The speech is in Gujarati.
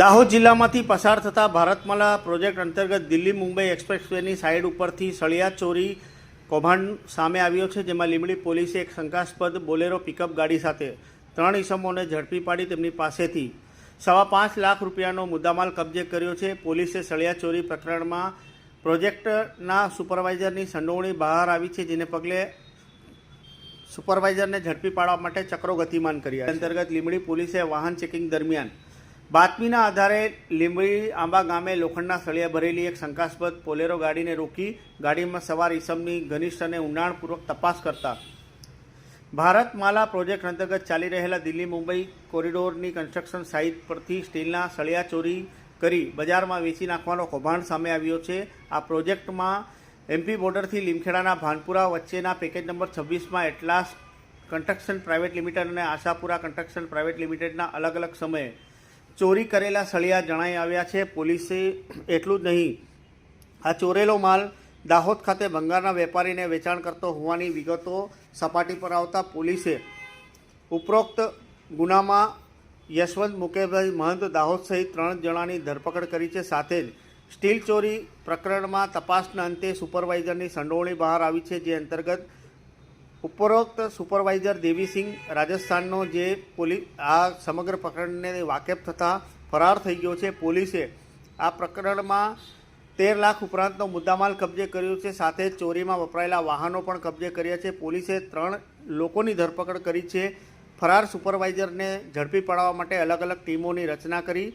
દાહોદ જિલ્લામાંથી પસાર થતા ભારતમાલા પ્રોજેક્ટ અંતર્ગત દિલ્હી મુંબઈ એક્સપ્રેસવેની સાઇડ ઉપરથી સળિયા ચોરી કૌભાંડ સામે આવ્યો છે, જેમાં લીંબડી પોલીસે એક શંકાસ્પદ બોલેરો પિકઅપ ગાડી સાથે ત્રણ ઇસમોને ઝડપી પાડી તેમની પાસેથી સવા પાંચ લાખ રૂપિયાનો મુદ્દામાલ કબજે કર્યો છે. પોલીસે સળિયા ચોરી પ્રકરણમાં પ્રોજેક્ટના સુપરવાઇઝરની સંડોવણી બહાર આવી છે, જેને પગલે સુપરવાઇઝરને ઝડપી પાડવા માટે ચક્રો ગતિમાન કર્યા અંતર્ગત લીંબડી પોલીસે વાહન ચેકિંગ દરમિયાન બાતમીના આધારે લીંબડી આંબા ગામે લોખંડના સળિયા ભરેલી એક શંકાસ્પદ પોલેરો ગાડીને રોકી ગાડીમાં સવાર ઈસમની ઘનિષ્ઠ અને ઊંડાણપૂર્વક તપાસ કરતા ભારતમાલા પ્રોજેક્ટ અંતર્ગત ચાલી રહેલા દિલ્હી મુંબઈ કોરિડોરની કન્સ્ટ્રક્શન સાઇટ પરથી સ્ટીલના સળિયા ચોરી કરી બજારમાં વેચી નાખવાનો કૌભાંડ સામે આવ્યો છે. આ પ્રોજેક્ટમાં એમપી બોર્ડરથી લીમખેડાના ભાનપુરા વચ્ચેના પેકેજ નંબર છવ્વીસમાં એટલાસ કન્સ્ટ્રક્શન પ્રાઇવેટ લિમિટેડ અને આશાપુરા કન્સ્ટ્રક્શન પ્રાઇવેટ લિમિટેડના અલગ અલગ સમયે ચોરી કરેલા સળિયા જણાઈ આવ્યા છે. પોલીસે એટલું જ નહીં. આ ચોરેલો માલ દાહોદ ખાતે ભંગારના વેપારીને વેચાણ કરતો હોવાની વિગતો સપાટી પર આવતા પોલીસે ઉપરોક્ત ગુનામાં યશવંત મુકેશભાઈ મહંત દાહોદ સહિત ત્રણ જણાની ધરપકડ કરી છે. સાથે જ સ્ટીલ ચોરી પ્રકરણમાં તપાસના અંતે સુપરવાઇઝરની સંડોવણી બહાર આવી છે, જે અંતર્ગત ઉપરોક્ત સુપરવાઇઝર દેવીસિંહ રાજસ્થાનનો જે પોલીસ આ સમગ્ર પ્રકરણને વાકેફ થતાં ફરાર થઈ ગયો છે પોલીસે. આ પ્રકરણમાં તેર લાખ ઉપરાંતનો મુદ્દામાલ કબજે કર્યો છે, સાથે ચોરીમાં વપરાયેલા વાહનો પણ કબજે કર્યા છે. પોલીસે ત્રણ લોકોની ધરપકડ કરી છે. ફરાર સુપરવાઇઝરને ઝડપી પાડવા માટે અલગ અલગ ટીમોની રચના કરી.